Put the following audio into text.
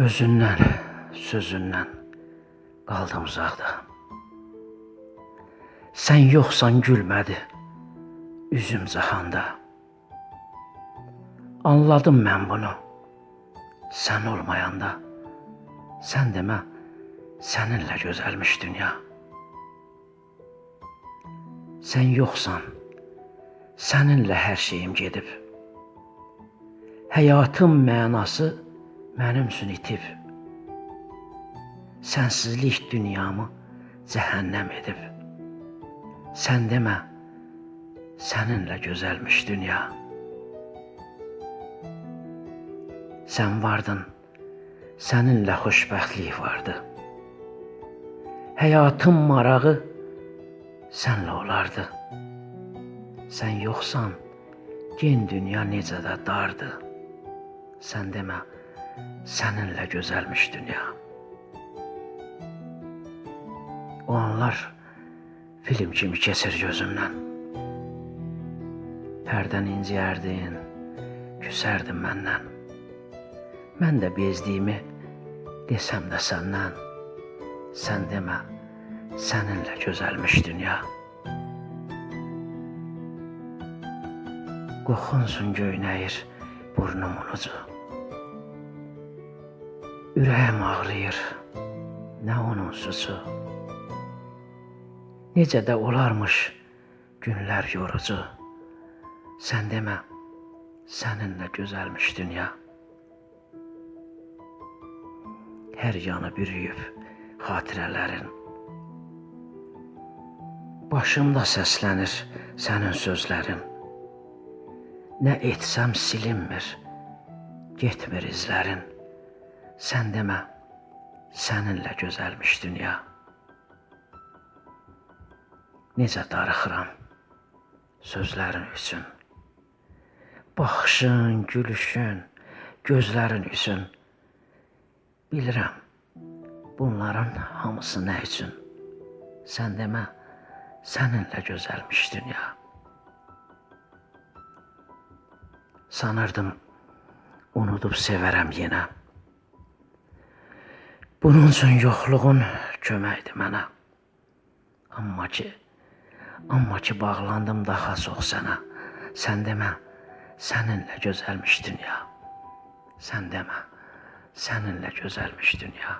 Özündən, sözündən qaldım uzaqda. Sən yoxsan gülmədi üzüm cahanda. Anladım mən bunu. Sən olmayanda. Sən demə, səninlə gözəlmiş dünya. Sən yoxsan, səninlə hər şeyim gedib. Həyatın mənası mənim üçün itib. Sənsizlik dünyamı cəhənnəm edib. Sən demə, səninlə gözəlmiş dünya. Sən vardın, səninlə xoşbəxtlik vardı. Həyatın marağı sənlə olardı. Sən yoxsan, gen dünya necə də dardı. Sən demə, səninlə gözəlmiş dünya. O anlar film kimi keçir gözümdən. Hərdən inciyərdin, küsərdin məndən. Mən də bezdiyimi desəm də səndən. Sən demə, səninlə gözəlmiş dünya. Qoxunsun göynəyir burnumun ucu. Ürəyim ağrıyır, nə onun suçu. Necə də olarmış günlər yorucu. Sən demə, səninlə gözəlmiş dünya. Hər yanı bürüyüb xatirələrin. Başımda səslənir sənin sözlərin. Nə etsəm silinmir, getmir izlərin. Sən demə, səninlə gözəlmiş dünya. Necə darıxıram sözlərin üçün. Baxışın, gülüşün, gözlərin üçün. Bilirəm, bunların hamısı nə üçün? Sən demə, səninlə gözəlmiş dünya. Sanırdım, unudub sevərəm yenə. Bunun üçün yoxluğun köməkdir mənə. Amma ki, amma ki bağlandım daha çox sənə. Sən demə, səninlə gözəlmiş dünya. Sən demə, səninlə gözəlmiş dünya.